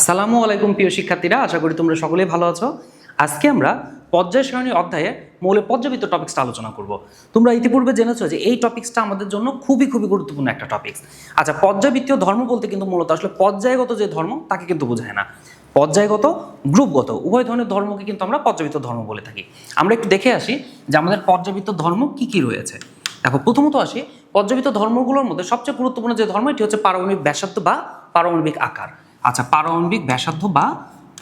আসসালামু আলাইকুম প্রিয় শিক্ষার্থীরা, আশা করি তোমরা সকলেই ভালো আছো। আজকে আমরা পর্যায় সারণী অধ্যায়ে মৌলে পর্যাবৃত্ত টপিক্সটা আলোচনা করব। তোমরা ইতিপূর্বে জেনেছো যে এই টপিক্সটা আমাদের জন্য খুবই খুবই গুরুত্বপূর্ণ একটা টপিক্স আচ্ছা পর্যাবৃত্তীয় ধর্ম বলতে কিন্তু মূলত আসলে পর্যায়গত যে ধর্ম, তাকে কিন্তু বোঝায় না। পর্যায়গত, গ্রুপগত, উভয় ধরনের ধর্মকে কিন্তু আমরা পর্যাবৃত্ত ধর্ম বলে থাকি। আমরা একটু দেখে আসি যে আমাদের পর্যাবৃত্ত ধর্ম কি কি রয়েছে। দেখো, প্রথমত আসি পর্যাবৃত্ত ধর্মগুলোর মধ্যে সবচেয়ে গুরুত্বপূর্ণ যে ধর্ম, এটি হচ্ছে পারমাণবিক ব্যাসার্ধ বা পারমাণবিক আকার। আচ্ছা পারমাণবিক ব্যাসার্ধ বা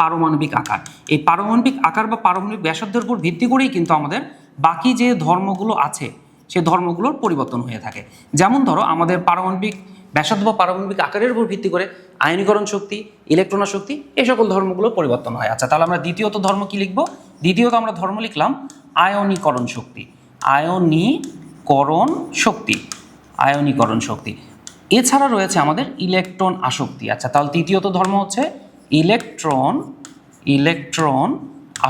পারমাণবিক আকার। এই পারমাণবিক আকার বা পারমাণবিক ব্যাসার্ধের উপর ভিত্তি করেই কিন্তু আমাদের বাকি যে ধর্মগুলো আছে, সে ধর্মগুলোর পরিবর্তন হয়ে থাকে। যেমন ধরো, আমাদের পারমাণবিক ব্যাসার্ধ বা পারমাণবিক আকারের উপর ভিত্তি করে আয়নীকরণ শক্তি, ইলেকট্রন শক্তি এই সকল ধর্মগুলোর পরিবর্তন হয়। আচ্ছা তাহলে আমরা দ্বিতীয়ত ধর্ম কি লিখব? দ্বিতীয়ত আমরা ধর্ম লিখলাম আয়নীকরণ শক্তি। আয়নীকরণ শক্তি। আয়নীকরণ শক্তি। এছাড়া রয়েছে আমাদের ইলেকট্রন আসক্তি। আচ্ছা তাহলে তৃতীয়ত ধর্ম হচ্ছে ইলেকট্রন ইলেকট্রন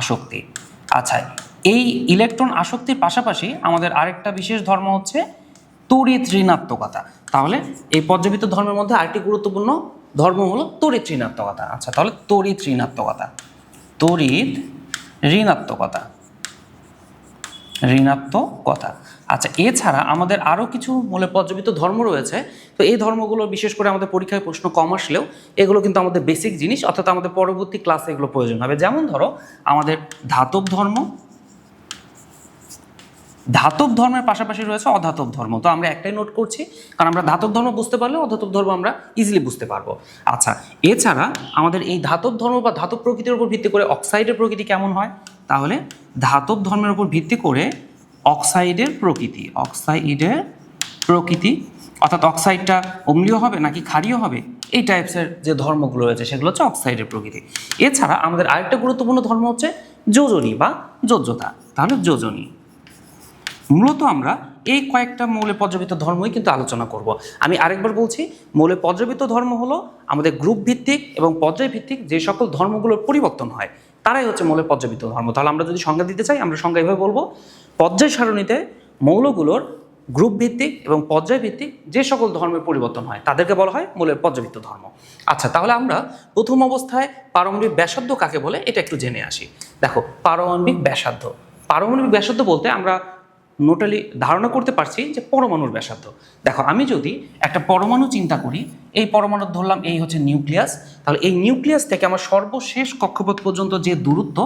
আসক্তি। আচ্ছা এই ইলেকট্রন আসক্তির পাশাপাশি আমাদের আরেকটা বিশেষ ধর্ম হচ্ছে তড়িৎ ঋণাত্মকতা তাহলে এই পর্যবিত ধর্মের মধ্যে আরেকটি গুরুত্বপূর্ণ ধর্ম হলো তড়িৎ ঋণাত্মকতা আচ্ছা তাহলে তড়িৎ ঋণাত্মকতা তড়িৎ ঋণাত্মকতা ঋণাত্মকতা। আচ্ছা এছাড়া আমাদের আরও কিছু মূলে পর্যবিত ধর্ম রয়েছে। তো এই ধর্মগুলো বিশেষ করে আমাদের পরীক্ষায় প্রশ্ন কম আসলেও এগুলো কিন্তু আমাদের বেসিক জিনিস, অর্থাৎ আমাদের পরবর্তী ক্লাসে এগুলো প্রয়োজন হবে। যেমন ধরো, আমাদের ধাতব ধর্ম। ধাতব ধর্মের পাশাপাশি রয়েছে অধাতব ধর্ম। তো আমরা একটাই নোট করছি, কারণ আমরা ধাতব ধর্ম বুঝতে পারলে অধাতব ধর্ম আমরা ইজিলি বুঝতে পারব। আচ্ছা এছাড়া আমাদের এই ধাতব ধর্ম বা ধাতব প্রকৃতির উপর ভিত্তি করে অক্সাইডের প্রকৃতি কেমন হয়? তাহলে ধাতব ধর্মের উপর ভিত্তি করে অক্সাইডের প্রকৃতি অক্সাইডের প্রকৃতি। অর্থাৎ অক্সাইডটা অম্লীয় হবে নাকি ক্ষারীয় হবে? এই টাইপসের যে ধর্মগুলো রয়েছে, সেগুলো হচ্ছে অক্সাইডের প্রকৃতি। এছাড়া আমাদের আরেকটা গুরুত্বপূর্ণ ধর্ম হচ্ছে যোজনী বা যোজ্যতা। তাহলে যোজনী। মূলত আমরা এই কয়েকটা মৌলে পর্যাবৃত্ত ধর্মই কিন্তু আলোচনা করব। আমি আরেকবার বলছি, মৌলে পর্যাবৃত্ত ধর্ম হলো আমাদের গ্রুপ ভিত্তিক এবং পর্যায় ভিত্তিক যে সকল ধর্মগুলোর পরিবর্তন হয়। তারাই হচ্ছে মৌলের পর্যাবৃত্ত ধর্ম। তাহলে আমরা যদি সংজ্ঞা দিতে চাই, আমরা সংজ্ঞা এভাবে বলব, পর্যায় সারণীতে মৌলগুলোর গ্রুপ ভিত্তিক এবং পর্যায় ভিত্তিক যে সকল ধর্মের পরিবর্তন হয়, তাদেরকে বলা হয় মূলের পর্যাবৃত্ত ধর্ম। আচ্ছা তাহলে আমরা প্রথম অবস্থায় পারমাণবিক ব্যাসার্ধ কাকে বলে, এটা একটু জেনে আসি। দেখো, পারমাণবিক ব্যাসার্ধ। পারমাণবিক ব্যাসার্ধ বলতে আমরা নোটালি ধারণা করতে পারছি যে পরমাণুর ব্যাসার্ধ। দেখো, আমি যদি একটা পরমাণু চিন্তা করি, এই পরমাণু ধরলাম এই হচ্ছে নিউক্লিয়াস, তাহলে এই নিউক্লিয়াস থেকে আমার সর্বশেষ কক্ষপথ পর্যন্ত যে দূরত্ব,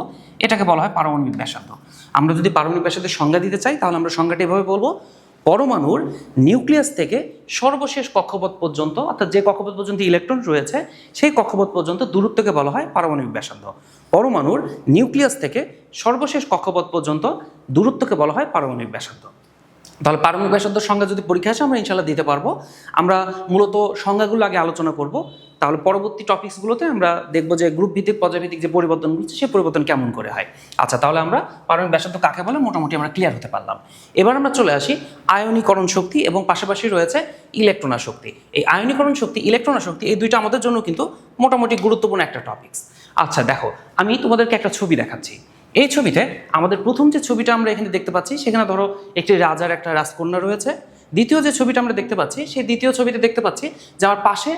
এটাকে বলা হয় পারমাণবিক ব্যাসার্ধ। আমরা যদি পারমাণবিক ব্যাসার্ধের সংজ্ঞা দিতে চাই, তাহলে আমরা সংজ্ঞাটি এভাবে বলব। পরমাণুর নিউক্লিয়াস থেকে সর্বশেষ কক্ষপথ পর্যন্ত, অর্থাৎ যে কক্ষপথ পর্যন্ত ইলেকট্রন রয়েছে, সেই কক্ষপথ পর্যন্ত দূরত্বকে বলা হয় পারমাণবিক ব্যাসার্ধ। পরমাণুর নিউক্লিয়াস থেকে সর্বশেষ কক্ষপথ পর্যন্ত দূরত্বকে বলা হয় পারমাণবিক ব্যাসার্ধ। তাহলে পারমাণবিক ব্যাসার্ধের সংজ্ঞা যদি পরীক্ষা আসে, আমরা ইনশাল্লাহ দিতে পারব। আমরা মূলত সংজ্ঞাগুলো আগে আলোচনা করব। তাহলে পরবর্তী টপিকসগুলোতে আমরা দেখব যে গ্রুপ ভিত্তিক পর্যায়ভিত্তিক যে পরিবর্তন হচ্ছে, সেই পরিবর্তন কেমন করে হয়। আচ্ছা তাহলে আমরা পারমাণবিক ব্যাসার্ধ কাকে বলে? মোটামুটি আমরা ক্লিয়ার হতে পারলাম। এবার আমরা চলে আসি আয়নীকরণ শক্তি এবং পাশাপাশি রয়েছে ইলেকট্রন শক্তি। এই আয়নীকরণ শক্তি, ইলেকট্রন শক্তি এই দুইটা আমাদের জন্য কিন্তু মোটামুটি গুরুত্বপূর্ণ একটা টপিকস আচ্ছা দেখো, আমি তোমাদেরকে একটা ছবি দেখাচ্ছি। এই ছবিতে আমাদের প্রথম যে ছবিটা আমরা এখানে দেখতে পাচ্ছি, সেখানে ধরো একটি রাজার একটা রাজকন্যা রয়েছে। দ্বিতীয় যে ছবিটা আমরা দেখতে পাচ্ছি, সেই দ্বিতীয় ছবিতে দেখতে পাচ্ছি যে আমার পাশে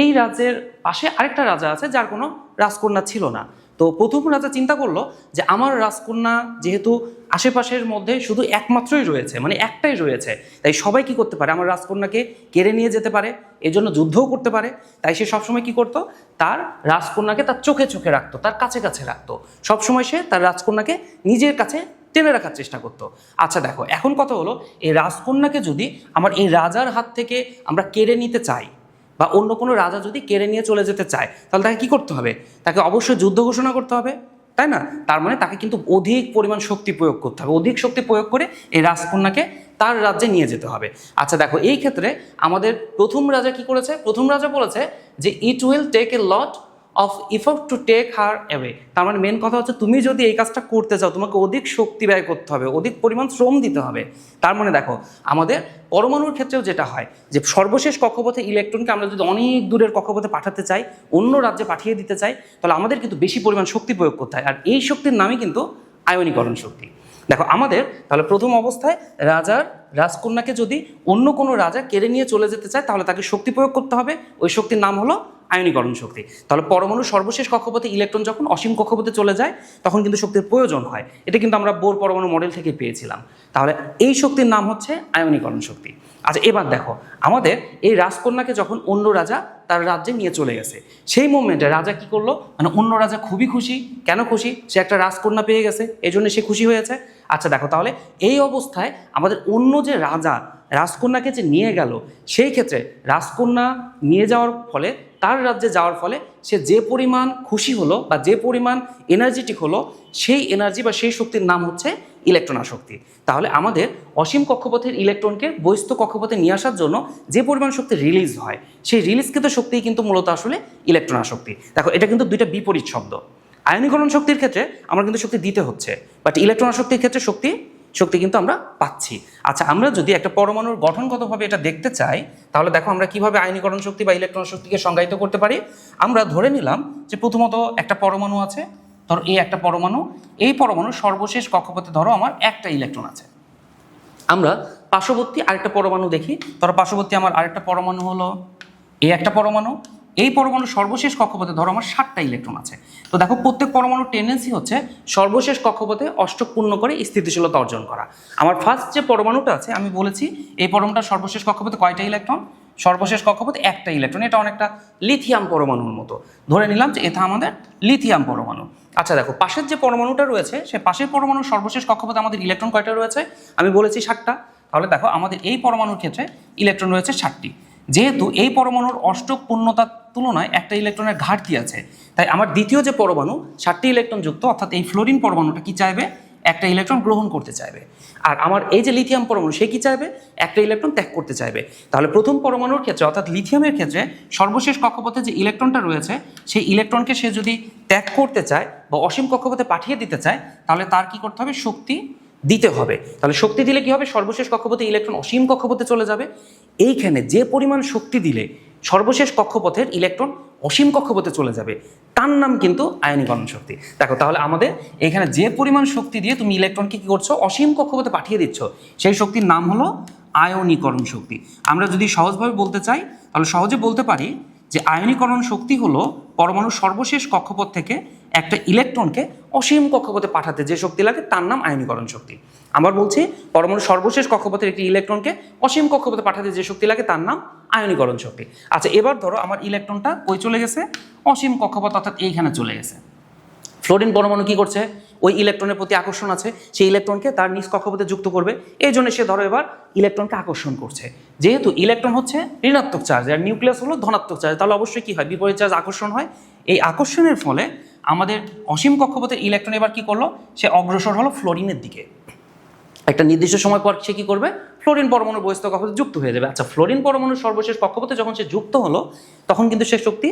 এই রাজ্যের পাশে আরেকটা রাজা আছে, যার কোনো রাজকন্যা ছিল না। তো প্রথম রাজা চিন্তা করল যে আমার রাজকন্যা যেহেতু আশেপাশের মধ্যে শুধু একমাত্রই রয়েছে মানে একটাই রয়েছে, তাই সবাই কি করতে পারে? আমার রাজকন্যাকে কেড়ে নিয়ে যেতে পারে এই জন্য যুদ্ধও করতে পারে, তাই সে সবসময় কি করতো? তার রাজকন্যাকে তার চোখে চোখে রাখতো, তার কাছে কাছে রাখতো। সবসময় সে তার রাজকন্যাকে নিজের কাছে টেনে রাখার চেষ্টা করতো। আচ্ছা দেখো, এখন কথা হলো, এই রাজকন্যাকে যদি আমার এই রাজার হাত থেকে আমরা কেড়ে নিতে চাই বা অন্য কোনো রাজা যদি কেড়ে নিয়ে চলে যেতে চায়, তাহলে তাকে কী করতে হবে? তাকে অবশ্যই যুদ্ধ ঘোষণা করতে হবে, তাই না? তার মানে তাকে কিন্তু অধিক পরিমাণ শক্তি প্রয়োগ করতে হবে। অধিক শক্তি প্রয়োগ করে এই রাজকন্যাকে তার রাজ্যে নিয়ে যেতে হবে। আচ্ছা দেখো, এই ক্ষেত্রে আমাদের প্রথম রাজা কি করেছে? প্রথম রাজা বলেছে যে it will take a lot of effort to take her away তার মানে মেন কথা হচ্ছে তুমি যদি এই কাজটা করতে চাও, তোমাকে অধিক শক্তি ব্যয় করতে হবে, অধিক পরিমাণ শ্রম দিতে হবে। তার মানে দেখো, আমাদের পরমাণুর ক্ষেত্রেও যেটা হয়, যে সর্বশেষ কক্ষপথে ইলেকট্রনকে আমরা যদি অনেক দূরের কক্ষপথে পাঠাতে চাই, অন্য রাজ্যে পাঠিয়ে দিতে চাই, তাহলে আমাদের কিন্তু বেশি পরিমাণ শক্তি প্রয়োগ করতে হয়। আর এই শক্তির নামই কিন্তু আয়নীকরণ শক্তি। দেখো, আমাদের তাহলে প্রথম অবস্থায় রাজার রাজকন্যাকে যদি অন্য কোনো রাজা কেড়ে নিয়ে চলে যেতে চায়, তাহলে তাকে শক্তি প্রয়োগ করতে হবে। ওই শক্তির নাম হলো আয়নীকরণ শক্তি। তাহলে পরমাণু সর্বশেষ কক্ষপথে ইলেকট্রন যখন অসীম কক্ষপথে চলে যায়, তখন কিন্তু শক্তির প্রয়োজন হয়। এটা কিন্তু আমরা বোর পরমাণু মডেল থেকে পেয়েছিলাম। তাহলে এই শক্তির নাম হচ্ছে আয়নীকরণ শক্তি। আচ্ছা এবার দেখো, আমাদের এই রাজকন্যাকে যখন অন্য রাজা তার রাজ্যে নিয়ে চলে গেছে। সেই মোমেন্টে রাজা কি করল? মানে অন্য রাজা খুবই খুশি। কেন খুশি? সে একটা রাজকন্যা পেয়ে গেছে। এই জন্য সে খুশি হয়েছে। আচ্ছা দেখো, তাহলে এই অবস্থায় আমাদের অন্য যে রাজা, রাজকন্যাকে যে নিয়ে গেল, সেই ক্ষেত্রে রাজকন্যা নিয়ে যাওয়ার ফলে, তার রাজ্যে যাওয়ার ফলে সে যে পরিমাণ খুশি হলো বা যে পরিমাণ এনার্জেটিক হলো, সেই এনার্জি বা সেই শক্তির নাম হচ্ছে ইলেকট্রন আসক্তি। তাহলে আমাদের অসীম কক্ষপথের ইলেকট্রনকে বহিস্থ কক্ষপথে নিয়ে আসার জন্য যে পরিমাণ শক্তি রিলিজ হয়, সেই রিলিজকৃত শক্তিই কিন্তু মূলত আসলে ইলেকট্রন আসক্তি। দেখো, এটা কিন্তু দুইটা বিপরীত শব্দ। আয়নীকরণ শক্তির ক্ষেত্রে আমরা কিন্তু শক্তি দিতে হচ্ছে বাট ইলেকট্রন আসক্তির ক্ষেত্রে শক্তি শক্তি কিন্তু আমরা পাচ্ছি। আচ্ছা আমরা যদি একটা পরমাণুর গঠনগতভাবে এটা দেখতে চাই, তাহলে দেখো আমরা কীভাবে আয়নীকরণ শক্তি বা ইলেকট্রন শক্তিকে সংজ্ঞায়িত করতে পারি। আমরা ধরে নিলাম যে প্রথমত একটা পরমাণু আছে, ধরো এই একটা পরমাণু, এই পরমাণু সর্বশেষ কক্ষপথে ধরো আমার একটা ইলেকট্রন আছে। আমরা পার্শ্ববর্তী আরেকটা পরমাণু দেখি, ধরো পার্শ্ববর্তী আমার আরেকটা পরমাণু হলো এই একটা পরমাণু এই পরমাণু সর্বশেষ কক্ষপথে, ধরো আমার সাতটা ইলেকট্রন আছে। তো দেখো, প্রত্যেক পরমাণুর টেন্ডেন্সি হচ্ছে সর্বশেষ কক্ষপথে অষ্টক পূর্ণ করে স্থিতিশীলতা অর্জন করা। আমার ফার্স্ট যে পরমাণুটা আছে, আমি বলেছি, এই পরমাণুটা সর্বশেষ কক্ষপথে কয়টা ইলেকট্রন সর্বশেষ কক্ষপথে একটা ইলেকট্রন এটা অনেকটা লিথিয়াম পরমাণুর মতো। ধরে নিলাম যে এটা আমাদের লিথিয়াম পরমাণু। আচ্ছা দেখো, পাশের যে পরমাণুটা রয়েছে, সে পাশের পরমাণুর সর্বশেষ কক্ষপথে আমাদের ইলেকট্রন কয়টা রয়েছে? আমি বলেছি ষাটটা তাহলে দেখো, আমাদের এই পরমাণুর ক্ষেত্রে ইলেকট্রন রয়েছে ষাটটি যেহেতু এই পরমাণুর অষ্টক পূর্ণতার তুলনায় একটা ইলেকট্রনের ঘাটতি আছে। তাই আমার দ্বিতীয় যে পরমাণু ষাটটি ইলেকট্রন যুক্ত, অর্থাৎ এই ফ্লোরিন পরমাণুটা কি চাইবে? একটা ইলেকট্রন গ্রহণ করতে চাইবে। আর আমার এই যে লিথিয়াম পরমাণু, সে কি চাইবে? একটা ইলেকট্রন ত্যাগ করতে চাইবে। তাহলে প্রথম পরমাণুর ক্ষেত্রে, অর্থাৎ লিথিয়ামের ক্ষেত্রে, সর্বশেষ কক্ষপথে যে ইলেকট্রনটা রয়েছে, সেই ইলেকট্রনকে সে যদি ত্যাগ করতে চায় বা অসীম কক্ষপথে পাঠিয়ে দিতে চায়, তাহলে তার কি করতে হবে? শক্তি দিতে হবে। তাহলে শক্তি দিলে কি হবে? সর্বশেষ কক্ষপথে ইলেকট্রন অসীম কক্ষপথে চলে যাবে। এইখানে যে পরিমাণ শক্তি দিলে সর্বশেষ কক্ষপথের ইলেকট্রন অসীম কক্ষপথে চলে যাবে। তার নাম কিন্তু আয়নীকরণ শক্তি। দেখো, তাহলে আমাদের এখানে যে পরিমাণ শক্তি দিয়ে তুমি ইলেকট্রনকে কী করছ? অসীম কক্ষপথে পাঠিয়ে দিচ্ছ। সেই শক্তির নাম হলো আয়নীকরণ শক্তি। আমরা যদি সহজভাবে বলতে চাই, তাহলে সহজে বলতে পারি যে আয়নীকরণ শক্তি হলো পরমাণুর সর্বশেষ কক্ষপথ থেকে একটা ইলেকট্রনকে অসীম কক্ষপথে পাঠাতে যে শক্তি লাগে তার নাম আয়নীকরণ শক্তি। আবার বলছি, পরমাণুর সর্বশেষ কক্ষপথের একটি ইলেকট্রনকে অসীম কক্ষপথে পাঠাতে যে শক্তি লাগে তার নাম আয়নীকরণ শক্তি। আচ্ছা এবার ধরো আমার ইলেকট্রনটা কই চলে গেছে? অসীম কক্ষপথ অর্থাৎ এইখানে চলে গেছে। ফ্লোরিন পরমাণু কি করছে? ওই ইলেকট্রনের প্রতি আকর্ষণ আছে, সেই ইলেকট্রনকে তার নিজ কক্ষপথে যুক্ত করবে। এই জন্য সে ধরো এবার ইলেকট্রনকে আকর্ষণ করছে। যেহেতু ইলেকট্রন হচ্ছে ঋণাত্মক চার্জ আর নিউক্লিয়াস হলো ধনাত্মক চার্জ তাহলে অবশ্যই কী হয়? বিপরীত চার্জ আকর্ষণ হয়। এই আকর্ষণের ফলে আমাদের অসীম কক্ষপথের ইলেকট্রন এবার কি করল? সে অগ্রসর হলো ফ্লোরিনের দিকে। একটা নির্দিষ্ট সময় পর সে কী করবে? ফ্লোরিন পরমাণু বহিস্থ কক্ষপথে যুক্ত হয়ে যাবে। আচ্ছা ফ্লোরিন পরমাণুর সর্বশেষ কক্ষপথে যখন সে যুক্ত হলো, তখন কিন্তু সে শক্তি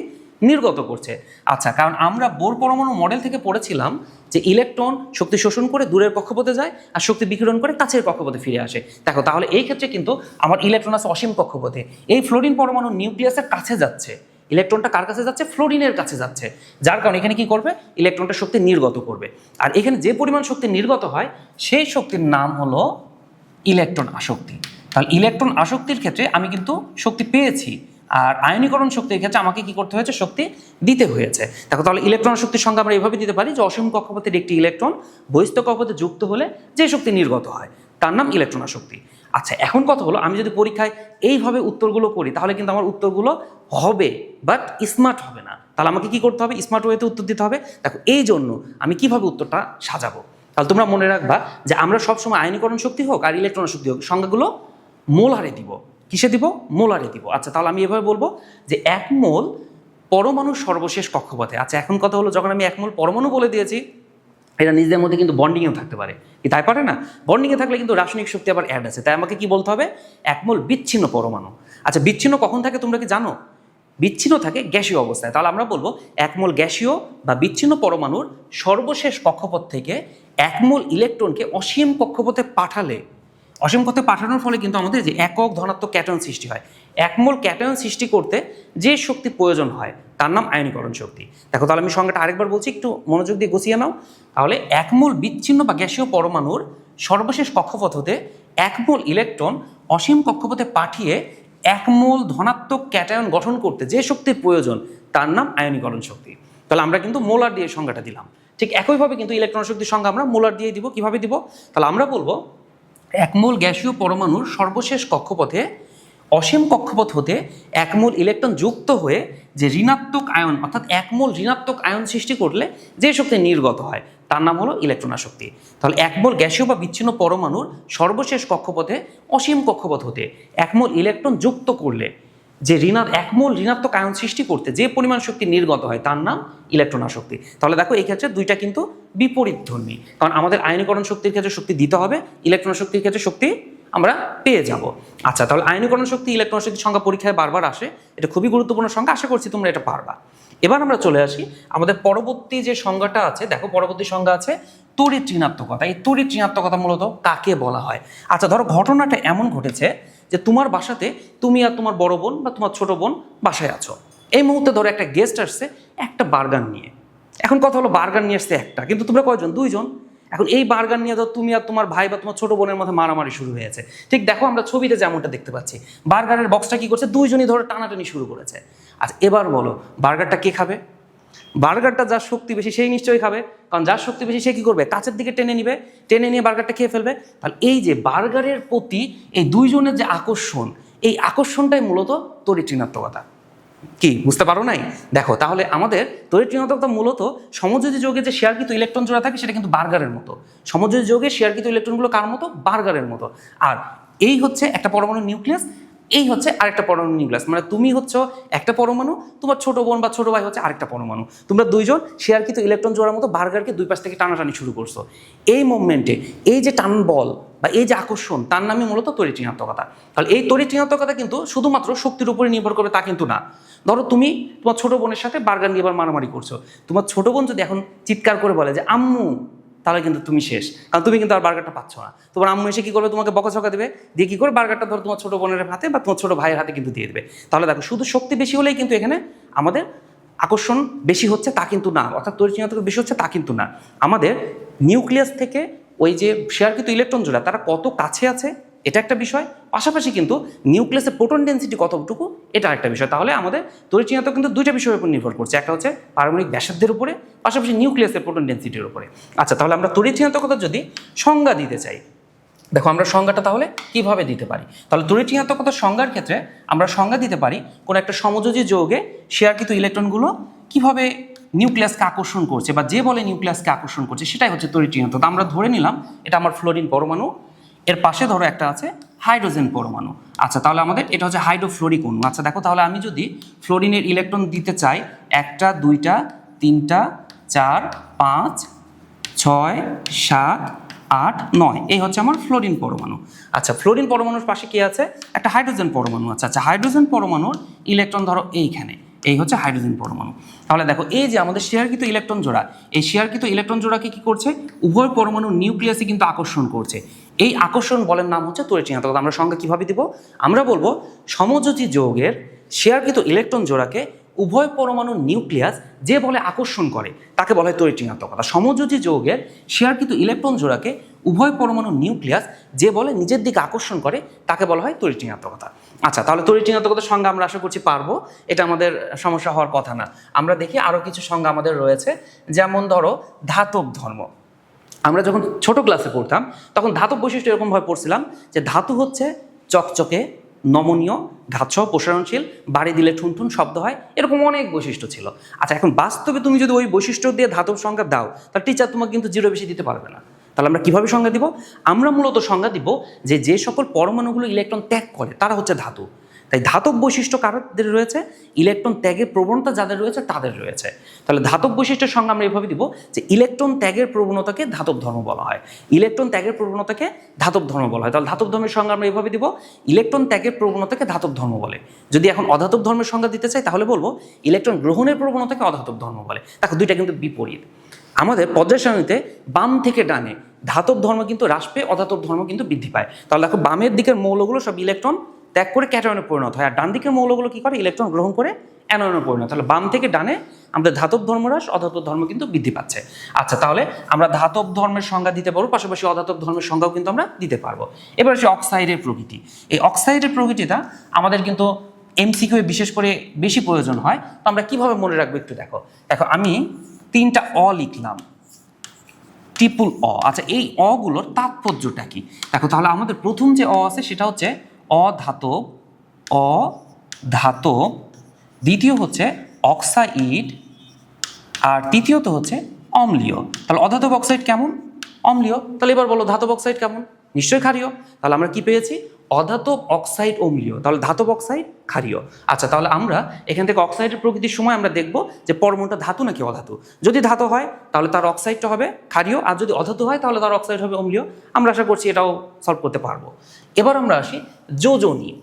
নির্গত করছে। আচ্ছা কারণ আমরা বোর পরমাণু মডেল থেকে পড়েছিলাম যে ইলেকট্রন শক্তি শোষণ করে দূরের কক্ষপথে যায় আর শক্তি বিকিরণ করে কাছের কক্ষপথে ফিরে আসে। দেখো, তাহলে এই ক্ষেত্রে কিন্তু আমার ইলেকট্রন আছে অসীম কক্ষপথে। এই ফ্লোরিন পরমাণু নিউক্লিয়াসের কাছে যাচ্ছে। ইলেকট্রনটা কার কাছে যাচ্ছে? ফ্লোরিনের কাছে যাচ্ছে। যার কারণে এখানে কি করবে? ইলেকট্রনটা শক্তি নির্গত করবে। আর এখানে যে পরিমাণ শক্তি নির্গত হয়, সেই শক্তির নাম হলো ইলেকট্রন আসক্তি। তাহলে ইলেকট্রন আসক্তির ক্ষেত্রে আমি কিন্তু শক্তি পেয়েছি। আর আয়নীকরণ শক্তির ক্ষেত্রে আমাকে কি করতে হয়েছে? শক্তি দিতে হয়েছে। দেখো তাহলে ইলেকট্রন শক্তির সংখ্যা আমরা এভাবে দিতে পারি যে অসীম কক্ষপথের একটি ইলেকট্রন বহিস্থ কক্ষপথে যুক্ত হলে যে শক্তি নির্গত হয়, তার নাম ইলেকট্রন শক্তি। আচ্ছা এখন কথা হলো, আমি যদি পরীক্ষায় এইভাবে উত্তরগুলো করি, তাহলে কিন্তু আমার উত্তরগুলো হবে বাট স্মার্ট হবে না। তাহলে আমাকে কি করতে হবে? স্মার্ট ওয়েতে উত্তর দিতে হবে। দেখো, এই জন্য আমি কীভাবে উত্তরটা সাজাবো? তাহলে তোমরা মনে রাখবা যে আমরা সবসময় আয়নীকরণ শক্তি হোক আর ইলেকট্রন শক্তি হোক, সংজ্ঞাগুলো মোল মোলারে দিব। কিসে দিব? মোলারে দিব। আচ্ছা তাহলে আমি এভাবে বলব যে এক মোল পরমাণুর সর্বশেষ কক্ষপথে। আচ্ছা এখন কথা হলো যখন আমি এক মোল পরমাণু বলে দিয়েছি, এটা নিজেদের মধ্যে কিন্তু বন্ডিংয়েও থাকতে পারে। কি তাই পারে না? বন্ডিংয়ে থাকলে কিন্তু রাসায়নিক শক্তি আবার অ্যাড আছে। তাই আমাকে কি বলতে হবে? একমল বিচ্ছিন্ন পরমাণু। আচ্ছা বিচ্ছিন্ন কখন থাকে তোমরা কি জানো? বিচ্ছিন্ন থাকে গ্যাসীয় অবস্থায়। তাহলে আমরা বলব একমল গ্যাসীয় বা বিচ্ছিন্ন পরমাণুর সর্বশেষ কক্ষপথ থেকে একমল ইলেকট্রনকে অসীম কক্ষপথে পাঠালে অসীম পথে পাঠানোর ফলে কিন্তু আমাদের যে একক ধনাত্মক ক্যাটন সৃষ্টি হয়, একমূল ক্যাটন সৃষ্টি করতে যে শক্তি প্রয়োজন হয়, তার নাম আয়নীকরণ শক্তি। দেখো, তাহলে আমি সংজ্ঞাটা আরেকবার বলছি, একটু মনোযোগ দিয়ে গুছিয়ে নাও। তাহলে একমূল বিচ্ছিন্ন বা গ্যাসীয় পরমাণুর সর্বশেষ কক্ষপথ হতে একমূল ইলেকট্রন অসীম কক্ষপথে পাঠিয়ে একমূল ধনাত্মক ক্যাটায়ন গঠন করতে যে শক্তির প্রয়োজন, তার নাম আয়নীকরণ শক্তি। তাহলে আমরা কিন্তু মোলার দিয়ে সংজ্ঞাটা দিলাম। ঠিক একইভাবে কিন্তু ইলেকট্রন শক্তির সংজ্ঞা আমরা মোলার দিয়ে দিব। কীভাবে দিব? তাহলে আমরা বলব একমূল গ্যাসীয় পরমাণুর সর্বশেষ কক্ষপথে, অসীম কক্ষপথ হতে একমূল ইলেকট্রন যুক্ত হয়ে যে ঋণাত্মক আয়ন, অর্থাৎ একমূল ঋণাত্মক আয়ন সৃষ্টি করলে যে শক্তি নির্গত হয়, তার নাম হলো ইলেকট্রন আসক্তি তাহলে একমূল গ্যাসীয় বা বিচ্ছিন্ন পরমাণুর সর্বশেষ কক্ষপথে অসীম কক্ষপথ হতে একমূল ইলেকট্রন যুক্ত করলে যে ঋণাত একমূল ঋণাত্মক আয়ন সৃষ্টি করতে যে পরিমাণ শক্তি নির্গত হয় তার নাম ইলেকট্রন আসক্তি তাহলে দেখো এই ক্ষেত্রে দুইটা কিন্তু বিপরীত ধর্মী। কারণ আমাদের আয়নীকরণ শক্তির ক্ষেত্রে শক্তি দিতে হবে ইলেকট্রন শক্তির ক্ষেত্রে শক্তি আমরা পেয়ে যাব। আচ্ছা তাহলে আয়নীকরণ শক্তি ইলেকট্রন শক্তির সংখ্যা পরীক্ষায় বারবার আসে। এটা খুবই গুরুত্বপূর্ণ সংখ্যা, আশা করছি তোমরা এটা পারবা। এবার আমরা চলে আসি আমাদের পরবর্তী যে সংজ্ঞাটা আছে, দেখো পরবর্তী সংজ্ঞা আছে তড়িৎ ঋণাত্মকতা। এই তড়িৎ ঋণাত্মকতা মূলত কাকে বলা হয়? আচ্ছা ধরো ঘটনাটা এমন ঘটেছে যে তোমার বাসাতে তুমি আর তোমার বড় বোন বা তোমার ছোট বোন বাসায় আছো। এই মুহূর্তে ধরো একটা গেস্ট আসছে, একটা বার্গার নিয়ে। এখন কথা হলো বার্গার নিয়ে আসছে একটা, কিন্তু তোমরা কয়জন? দুইজন। এখন এই বার্গার নিয়ে ধর তুমি আর তোমার ভাই বা তোমার ছোট বোনের মধ্যে মারামারি শুরু হয়েছে। ঠিক দেখো আমরা ছবিতে যেমনটা দেখতে পাচ্ছি। বার্গারের বক্সটা কি করছে? দুইজনই ধরো টানাটানি শুরু করেছে। আচ্ছা এবার বলো, বার্গারটা কে খাবে? বার্গারটা যার শক্তি বেশি সেই নিশ্চয়ই খাবে। কারণ যার শক্তি বেশি সে কি করবে? কাছের দিকে টেনে নিবে। টেনে নিয়ে বার্গারটা খেয়ে ফেলবে। তাহলে এই যে বার্গারের প্রতি এই দুইজনের যে আকর্ষণ, এই আকর্ষণটাই মূলত তড়িৎ কি, বুঝতে পারো নাই? দেখো, তাহলে আমাদের তড়িৎ ঋণাত্মকতা মূলত সমযোজী যোগে যে শেয়ারকৃত ইলেকট্রন জোড়া থাকে সেটা কিন্তু বার্গারের মতো। সমযোজী যোগে শেয়ারকৃত ইলেকট্রনগুলো কার মতো? বার্গারের মতো। আর এই হচ্ছে একটা পরমাণু নিউক্লিয়াস এই হচ্ছে আরেকটা পরমাণু নিউক্লিয়াস। মানে তুমি হচ্ছে একটা পরমাণু, তোমার ছোট বোন বা ছোট ভাই হচ্ছে আরেকটা পরমাণু। তোমরা দুইজন শেয়ারকৃত ইলেকট্রন জোড়ার মতো বার্গারকে দুই পাশ থেকে টানাটানি শুরু করছ। এই মুভমেন্টে এই যে টান বল বা এই যে আকর্ষণ, তার নামে মূলত তড়িৎ ঋণাত্মকতা তাহলে এই তড়িৎ ঋণাত্মকতা কিন্তু শুধুমাত্র শক্তির উপরে নির্ভর করে, তা কিন্তু না। ধরো তুমি তোমার ছোট বোনের সাথে বার্গার নিয়ে এবার মারামারি করছ। তোমার ছোট বোন যদি এখন চিৎকার করে বলে যে, আম্মু তাহলে কিন্তু তুমি শেষ। কারণ তুমি কিন্তু আর বার্গারটা পাচ্ছ না। তোমার আম্মু এসে কি করবে? তোমাকে বকাঝকা দেবে? দিয়ে কি করে বার্গারটা ধরো তোমার ছোটো বোনের হাতে বা তোমার ছোট ভাইয়ের হাতে কিন্তু দিয়ে দেবে। তাহলে দেখো, শুধু শক্তি বেশি হলেই কিন্তু এখানে আমাদের আকর্ষণ বেশি হচ্ছে তা কিন্তু না। অর্থাৎ তরিচিহ্নতা বেশি হচ্ছে তা কিন্তু না। আমাদের নিউক্লিয়াস থেকে ওই যে শেয়ারকৃত ইলেকট্রন জোড়া তারা কত কাছে আছে? এটা একটা বিষয়। পাশাপাশি কিন্তু নিউক্লিয়াসের প্রোটন ডেন্সিটি কতটুকু? এটা একটা বিষয়। তাহলে আমাদের তরিচিহ্নতা কিন্তু দুইটা বিষয়ের উপর নির্ভর করছে। একটা হচ্ছে পারমাণবিক ব্যাসার্ধের উপরে পাশাপাশি নিউক্লিয়াসের প্রোটন ডেন্সিটির উপরে। আচ্ছা তাহলে আমরা তরিচিহ্নতকতা যদি সংজ্ঞা দিতে চাই, দেখো আমরা সংজ্ঞাটা তাহলে কীভাবে দিতে পারি? তাহলে ঋণাত্মকতার সংজ্ঞার ক্ষেত্রে আমরা সংজ্ঞা দিতে পারি কোনো একটা সমযোজী যৌগে শেয়ারকৃত ইলেকট্রনগুলো কীভাবে নিউক্লিয়াসকে আকর্ষণ করছে বা যে বলে নিউক্লিয়াসকে আকর্ষণ করছে সেটাই হচ্ছে ঋণাত্মকতা আমরা ধরে নিলাম এটা আমার ফ্লোরিন পরমাণু, এর পাশে ধরো একটা আছে হাইড্রোজেন পরমাণু। আচ্ছা তাহলে আমাদের এটা হচ্ছে হাইড্রোফ্লোরিক অণু। আচ্ছা দেখো তাহলে আমি যদি ফ্লোরিনের ইলেকট্রন দিতে চাই, একটা, দুইটা, তিনটা চার, পাঁচ, ছয়, সাত, আট, নয়। এই হচ্ছে আমার ফ্লোরিন পরমাণু। আচ্ছা ফ্লোরিন পরমাণুর পাশে কি আছে? একটা হাইড্রোজেন পরমাণু আছে। আচ্ছা হাইড্রোজেন পরমাণুর ইলেকট্রন ধরো এইখানে। এই হচ্ছে হাইড্রোজেন পরমাণু। তাহলে দেখো, এই যে আমাদের শেয়ারকৃত ইলেকট্রন জোড়া, এই শেয়ারকৃত ইলেকট্রন জোড়াকে কি করছে? উভয় পরমাণু নিউক্লিয়াসে কিন্তু আকর্ষণ করছে। এই আকর্ষণ বলের নাম হচ্ছে তড়িৎ ঋণাত্মকতা আমরা সংজ্ঞা কীভাবে দিব? আমরা বলব, সমযোজী যৌগের শেয়ারকৃত ইলেকট্রন জোড়াকে উভয় পরমাণু নিউক্লিয়াস যে বলে আকর্ষণ করে, তাকে বলা হয় তড়িৎ ঋণাত্মকতা সমযোজী যৌগের শেয়ারকৃত ইলেকট্রন জোড়াকে উভয় পরমাণু নিউক্লিয়াস যে বলে নিজের দিকে আকর্ষণ করে, তাকে বলা হয় তড়িৎ ঋণাত্মকতা আচ্ছা তাহলে তড়িৎ ঋণাত্মকতার সংজ্ঞা আমরা আশা করছি পারব। এটা আমাদের সমস্যা হওয়ার কথা না। আমরা দেখি আরও কিছু সংজ্ঞা আমাদের রয়েছে। যেমন ধরো, ধাতব ধর্ম। আমরা যখন ছোট ক্লাসে পড়তাম, তখন ধাতব বৈশিষ্ট্য এরকমভাবে পড়ছিলাম যে ধাতু হচ্ছে চকচকে নমনীয় ধাতসহ প্রসারণশীল, বাড়ি দিলে ঠুনঠুন শব্দ হয়, এরকম অনেক বৈশিষ্ট্য ছিল। আচ্ছা এখন বাস্তবে তুমি যদি ওই বৈশিষ্ট্য দিয়ে ধাতব সংজ্ঞা দাও, তাহলে টিচার তোমাকে কিন্তু জিরো বেশি দিতে পারবে না। তাহলে আমরা কীভাবে সংজ্ঞা দিব? আমরা মূলত সংজ্ঞা দিব যে যে সকল পরমাণুগুলো ইলেকট্রন ত্যাগ করে, তারা হচ্ছে ধাতু। তাই ধাতব বৈশিষ্ট্য কারদের রয়েছে, ইলেকট্রন ত্যাগের প্রবণতা যাদের রয়েছে তাদের রয়েছে। তাহলে ধাতব বৈশিষ্ট্যের সঙ্গে আমরা এভাবে দিব যে ইলেকট্রন ত্যাগের প্রবণতাকে ধাতব ধর্ম বলা হয়। ইলেকট্রন ত্যাগের প্রবণতাকে ধাতব ধর্ম বলা হয়। তাহলে ধাতব ধর্মের সঙ্গে আমরা এভাবে দিব, ইলেকট্রন ত্যাগের প্রবণতাকে ধাতব ধর্ম বলে। যদি এখন অধাতব ধর্মের সংজ্ঞা দিতে চাই তাহলে বলব, ইলেকট্রন গ্রহণের প্রবণতাকে অধাতব ধর্ম বলে। দেখো দুইটা কিন্তু বিপরীত। আমাদের সারণীতে বাম থেকে ডানে ধাতব ধর্ম কিন্তু হ্রাস পেয়ে অধাতব ধর্ম কিন্তু বৃদ্ধি পায়। তাহলে দেখো বামের দিকের মৌলগুলো সব ইলেকট্রন ত্যাগ করে ক্যাটায়নে পরিণত হয়। আর ডান দিকের মৌলগুলো কি করে? ইলেকট্রন গ্রহণ করে অ্যানোয়নে পরিণত তাহলে বাম থেকে ডানে আমাদের ধাতব ধর্মরাস, অধাতব ধর্ম কিন্তু বৃদ্ধি পাচ্ছে। আচ্ছা তাহলে আমরা ধাতব ধর্মের সংজ্ঞা দিতে পারব, পাশাপাশি অধাতব ধর্মের সংজ্ঞাও কিন্তু আমরা দিতে পারব। এবার আসি অক্সাইডের প্রকৃতি। এই অক্সাইডের প্রকৃতিটা আমাদের কিন্তু এমসিকিউ বিশেষ করে বেশি প্রয়োজন হয়। তো আমরা কীভাবে মনে রাখব একটু দেখো। দেখো, আমি তিনটা অ লিখলাম। ট্রিপুল অ। আচ্ছা এই অগুলোর তাৎপর্যটা কি? দেখো, তাহলে আমাদের প্রথম যে অ আছে সেটা হচ্ছে অধাতব অধাতব। দ্বিতীয় হচ্ছে অক্সাইড আর তৃতীয়ত হচ্ছে অম্লীয়। তাহলে অধাতব অক্সাইড কেমন? অম্লীয়। তাহলে এবার বলো, ধাতব অক্সাইড কেমন? নিশ্চয়ই ক্ষারীয়। তাহলে আমরা কি পেয়েছি? অধাতব অক্সাইড অম্লীয়, তাহলে ধাতব অক্সাইড ক্ষারীয়। আচ্ছা তাহলে আমরা এখান থেকে অক্সাইডের প্রকৃতির সময় আমরা দেখব যে পরমাণুটা ধাতু নাকি অধাতু। যদি ধাতু হয়, তাহলে তার অক্সাইডটা হবে ক্ষারীয়, আর যদি অধাতু হয়, তাহলে তার অক্সাইড হবে অম্লীয়। আমরা আশা করছি এটাও সলভ করতে পারব। এবার আমরা আসি যোজনী।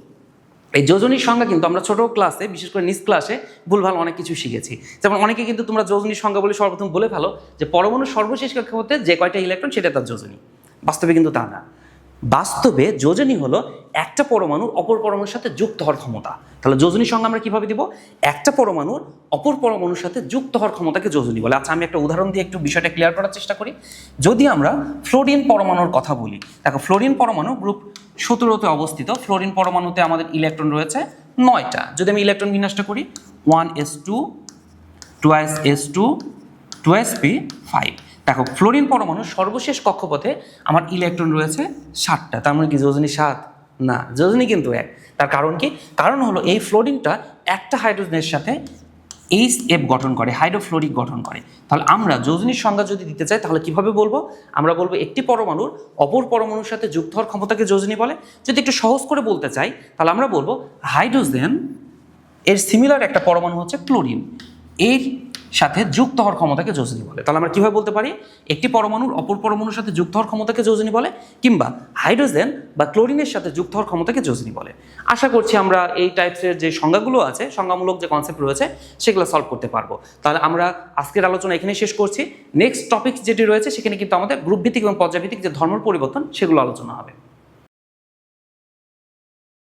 এই যোজনীর সংজ্ঞা কিন্তু আমরা ছোটো ক্লাসে, বিশেষ করে নিজ ক্লাসে ভুলভাল অনেক কিছু শিখেছি। যেমন অনেকে কিন্তু তোমরা যোজনীর সংজ্ঞা বলে সর্বপ্রথম বলে ফেলো যে পরমাণুর সর্বশেষ কক্ষপথে যে কয়টা ইলেকট্রন, সেটা তার যোজনী। বাস্তবে কিন্তু তা না। বাস্তবে যোজনী হলো একটা পরমাণুর অপর পরমাণুর সাথে যুক্ত হওয়ার ক্ষমতা। তাহলে যোজনীর সঙ্গে আমরা কীভাবে দিব? একটা পরমাণুর অপর পরমাণুর সাথে যুক্ত হওয়ার ক্ষমতাকে যোজনী বলে। আচ্ছা আমি একটা উদাহরণ দিয়ে একটু বিষয়টা ক্লিয়ার করার চেষ্টা করি। যদি আমরা ফ্লোরিন পরমাণুর কথা বলি, দেখো ফ্লোরিন পরমাণু গ্রুপ সতেরোতে অবস্থিত। ফ্লোরিন পরমাণুতে আমাদের ইলেকট্রন রয়েছে নয়টা। যদি আমি ইলেকট্রন বিন্যাসটা করি one s two twice s two twice p five দেখো, ফ্লোরিন পরমাণুর সর্বশেষ কক্ষপথে আমার ইলেকট্রন রয়েছে ষাটটা তার মানে কি, যোজনী সাত? না, যোজনী কিন্তু এক। তার কারণ কি? কারণ হলো এই ফ্লোরিনটা একটা হাইড্রোজেনের সাথে এইচ এফ গঠন করে, হাইড্রোফ্লোরিক গঠন করে। তাহলে আমরা যোজনীর সংজ্ঞা যদি দিতে চাই, তাহলে কীভাবে বলব? আমরা বলব একটি পরমাণুর অপর পরমাণুর সাথে যুক্ত হওয়ার ক্ষমতাকে যোজনী বলে। যদি একটু সহজ করে বলতে চাই, তাহলে আমরা বলব হাইড্রোজেন এর সিমিলার একটা পরমাণু হচ্ছে ক্লোরিন। এর সাথে যুক্ত হওয়ার ক্ষমতাকে যোজনী বলে। তাহলে আমরা কীভাবে বলতে পারি? একটি পরমাণুর অপর পরমাণুর সাথে যুক্ত হওয়ার ক্ষমতাকে যোজনী বলে, কিংবা হাইড্রোজেন বা ক্লোরিনের সাথে যুক্ত হওয়ার ক্ষমতাকে যোজনী বলে। আশা করছি আমরা এই টাইপসের যে সংজ্ঞাগুলো আছে, সংজ্ঞামূলক যে কনসেপ্ট রয়েছে, সেগুলো সলভ করতে পারব। তাহলে আমরা আজকের আলোচনা এখানেই শেষ করছি। নেক্সট টপিক যেটি রয়েছে, সেখানে কিন্তু আমাদের গ্রুপভিত্তিক এবং পর্যায়ভিত্তিক যে ধর্মের পরিবর্তন, সেগুলো আলোচনা হবে।